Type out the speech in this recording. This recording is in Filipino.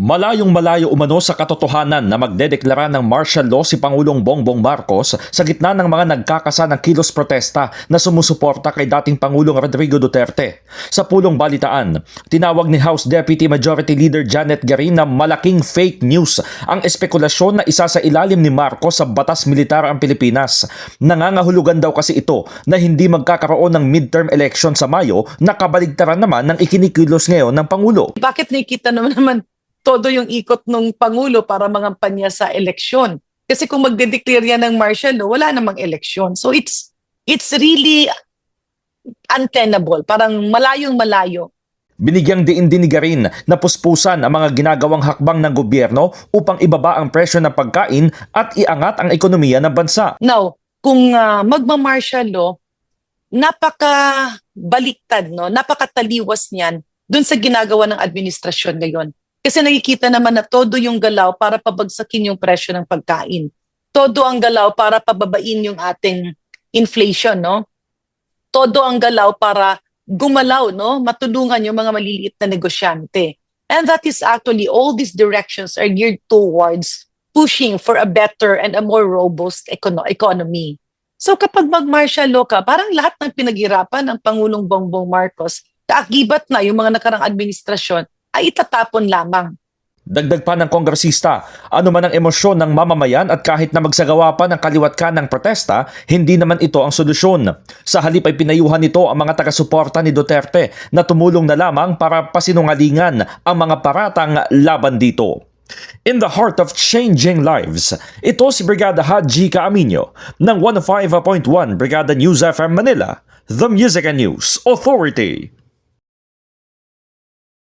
Malayong malayo umano sa katotohanan na magdedeklara ng martial law si Pangulong Bongbong Marcos sa gitna ng mga nagkakasa ng kilos protesta na sumusuporta kay dating Pangulong Rodrigo Duterte. Sa pulong balitaan, tinawag ni House Deputy Majority Leader Janet Garin na malaking fake news ang espekulasyon na isa sa ilalim ni Marcos sa batas militar ang Pilipinas. Nangangahulugan daw kasi ito na hindi magkakaroon ng midterm election sa Mayo na kabaligtaran naman ng ikinikilos ngayon ng Pangulo. bakit nakikita naman naman todo yung ikot ng Pangulo para mangampanya sa eleksyon? Kasi kung magde-declare yan ng martial law, wala namang eleksyon. So it's it's really untenable. Parang malayong malayo. Binigyang diin din ni Garin na puspusan ang mga ginagawang hakbang ng gobyerno upang ibaba ang presyo ng pagkain at iangat ang ekonomiya ng bansa. Now, kung uh, magma-martial law, napaka baliktad, no? napakataliwas niyan dun sa ginagawa ng administrasyon ngayon. Kasi nakikita naman na todo yung galaw para pabagsakin yung presyo ng pagkain. Todo ang galaw para pababain yung ating inflation, no? Todo ang galaw para gumalaw, no? Matulungan yung mga maliliit na negosyante. And that is actually all these directions are geared towards pushing for a better and a more robust econo- economy. So kapag mag-martial law ka, parang lahat ng pinaghirapan ng Pangulong Bongbong Marcos, kaakibat na yung mga nakarang administrasyon, ay itatapon lamang. Dagdag pa ng kongresista, ano man ang emosyon ng mamamayan at kahit na magsagawa pa ng kaliwat ka ng protesta, hindi naman ito ang solusyon. Sa halip ay pinayuhan nito ang mga taga-suporta ni Duterte na tumulong na lamang para pasinungalingan ang mga paratang laban dito. In the heart of changing lives, ito si Brigada Haji Caaminyo ng 105.1 Brigada News FM Manila, The Music and News Authority.